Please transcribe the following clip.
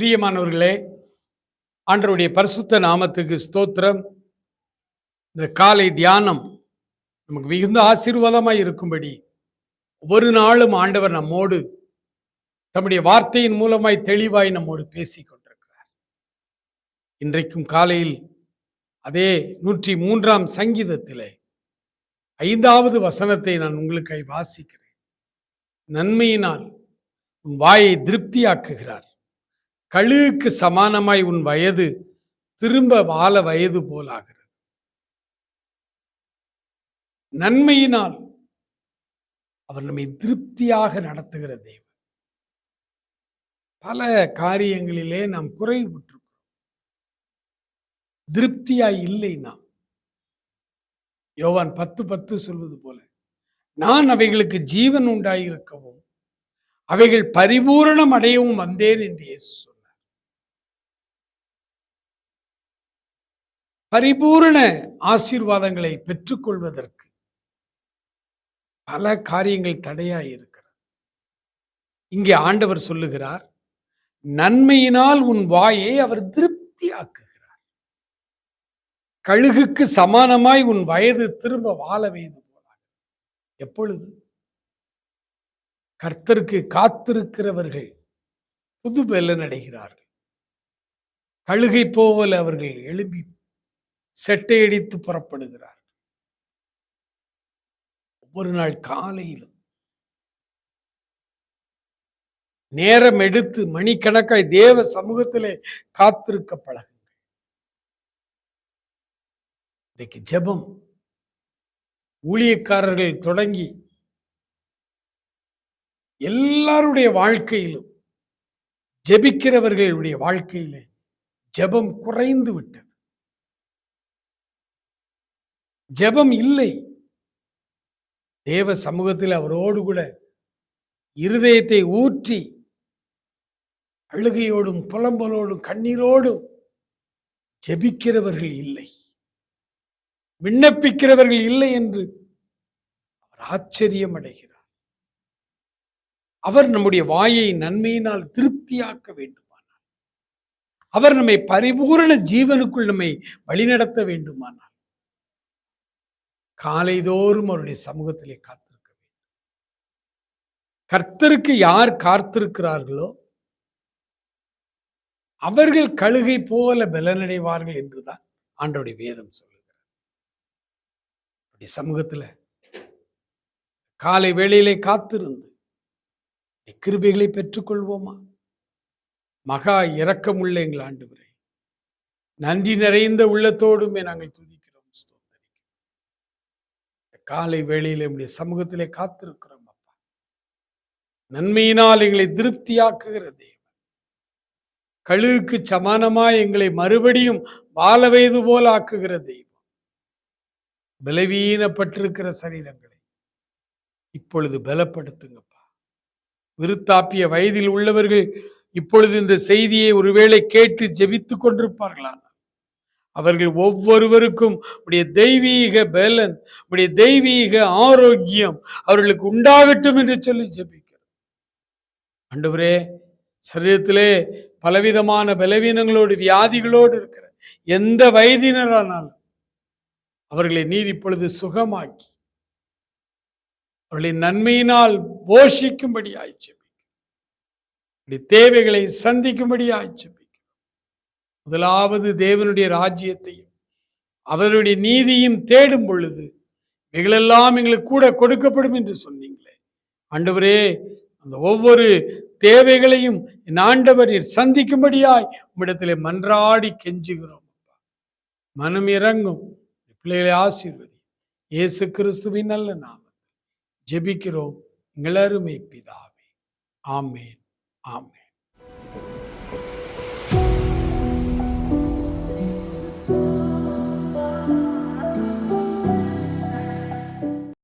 பிரியமானவர்களே ஆண்டவருடைய பரிசுத்த நாமத்துக்கு ஸ்தோத்திரம். இந்த காலை தியானம் நமக்கு மிகுந்த ஆசீர்வாதமாக இருக்கும்படி ஒவ்வொரு நாளும் ஆண்டவர் நம்மோடு தம்முடைய வார்த்தையின் மூலமாய் தெளிவாய் நம்மோடு பேசி கொண்டிருக்கிறார். இன்றைக்கும் காலையில் அதே நூற்றி மூன்றாம் சங்கீதத்திலே ஐந்தாவது வசனத்தை நான் உங்களுக்காய் வாசிக்கிறேன். நன்மையினால் உன் வாயை திருப்தியாக்குகிறார். கழுகுக்கு சமானமாய் உன் வயது திரும்ப வாழ வயது போலாகிறது. நன்மையினால் அவர் நம்மை திருப்தியாக நடத்துகிற தெய்வம் பல காரியங்களிலே நாம் குறைவுற்றிருக்கிறோம் திருப்தியாய் இல்லை நாம். யோவான் பத்து பத்து சொல்வது போல நான் அவைகளுக்கு ஜீவன் உண்டாயிருக்கவும் அவைகள் பரிபூரணம் அடையவும் வந்தேன் என்று இயேசு பரிபூரண ஆசீர்வாதங்களை பெற்றுக்கொள்வதற்கு பல காரியங்கள் தடையாய் இருக்கிறது. இங்கே ஆண்டவர் சொல்லுகிறார் நன்மையினால் உன் வாயை அவர் திருப்தியாக்குகிறார். கழுகுக்கு சமானமாய் உன் வயது திரும்ப வாழ வேண்டும் போலாக. எப்பொழுது? கர்த்தருக்கு காத்திருக்கிறவர்கள் புது பெல்லன் அடைகிறார்கள் கழுகை போவல் அவர்கள் எழுப்பி செட்டையடித்து புறப்படுகிறார். ஒவ்வொரு நாள் காலையிலும். நேரம் எடுத்து மணிக்கணக்காய் தேவ சமூகத்திலே காத்திருக்க பழகுங்கள். இன்றைக்கு ஜெபம் ஊழியக்காரர்கள் தொடங்கி எல்லாருடைய வாழ்க்கையிலும் ஜெபிக்கிறவர்களுடைய வாழ்க்கையிலே ஜெபம் குறைந்து விட்டது. ஜெபம் இல்லை. தேவ சமூகத்தில் அவரோடு கூட இருதயத்தை ஊற்றி அழுகையோடும் புலம்பலோடும் கண்ணீரோடும் ஜெபிக்கிறவர்கள் இல்லை. விண்ணப்பிக்கிறவர்கள் இல்லை என்று அவர் ஆச்சரியம் அடைகிறார் அவர் நம்முடைய வாயை நன்மையினால் திருப்தியாக்க வேண்டுமானால் அவர் நம்மை பரிபூரண ஜீவனுக்குள் நம்மை வழிநடத்த வேண்டுமானால் காலைதோறும் அவருடைய சமூகத்திலே காத்திருக்க வேண்டும். கர்த்தருக்கு யார் காத்திருக்கிறார்களோ அவர்கள் கழுகை போல பலனடைவார்கள் என்றுதான் ஆண்டோடைய வேதம் சொல்லுகிறார் அப்படி சமூகத்துல காலை வேளையிலே காத்திருந்து கிருபைகளை பெற்றுக்கொள்வோமா? மகா இரக்கமுள்ள எங்கள் ஆண்டு நன்றி நிறைந்த உள்ளத்தோடுமே நாங்கள் துதி காலை வேளையில் நம்முடைய சமூகத்திலே காத்திருக்கிறோம் அப்பா. நன்மையினால் எங்களை திருப்தியாக்குகிற தேவன். கழுவுக்கு சமானமாய் எங்களை மறுபடியும் வாழ வயது போல ஆக்குகிற தெய்வம். பலவீனப்பட்டிருக்கிற சரீரங்களை இப்பொழுது பலப்படுத்துங்கப்பா. விருத்தாப்பிய வயதில் உள்ளவர்கள் இப்பொழுது இந்த செய்தியை ஒருவேளை கேட்டு ஜெபித்துக் கொண்டிருப்பார்களான் அவர்கள் ஒவ்வொருவருக்கும் உடைய தெய்வீக பலன் உடைய தெய்வீக ஆரோக்கியம் அவர்களுக்கு உண்டாகட்டும் என்று சொல்லி ஜெபிக்கிறோம். அண்டவரே சரீரத்திலே பலவிதமான பலவீனங்களோடு வியாதிகளோடு இருக்கிற எந்த வயதினரானாலும் அவர்களை நீர் இப்பொழுது சுகமாக்கி அவர்களின் நன்மையினால் போஷிக்கும்படி ஆய்ச்சி தேவைகளை சந்திக்கும்படி ஆய்ச்சி முதலாவது தேவனுடைய ராஜ்யத்தையும் அவருடைய நீதியும் தேடும் பொழுது இவைகளெல்லாம் எங்களுக்கு கூட கொடுக்கப்படும் என்று சொன்னீங்களே. ஆண்டவரே அந்த ஒவ்வொரு தேவைகளையும் என் ஆண்டவர் சந்திக்கும்படியாய் உம்மிடத்தில் மன்றாடி கெஞ்சுகிறோம் மனம் இறங்கும். பிள்ளைகளை ஆசீர்வதி. இயேசு கிறிஸ்துவின் நல்ல நாம ஜெபிக்கிறோம். எங்கள் அருமை பிதாவே. ஆமேன். ஆமேன்.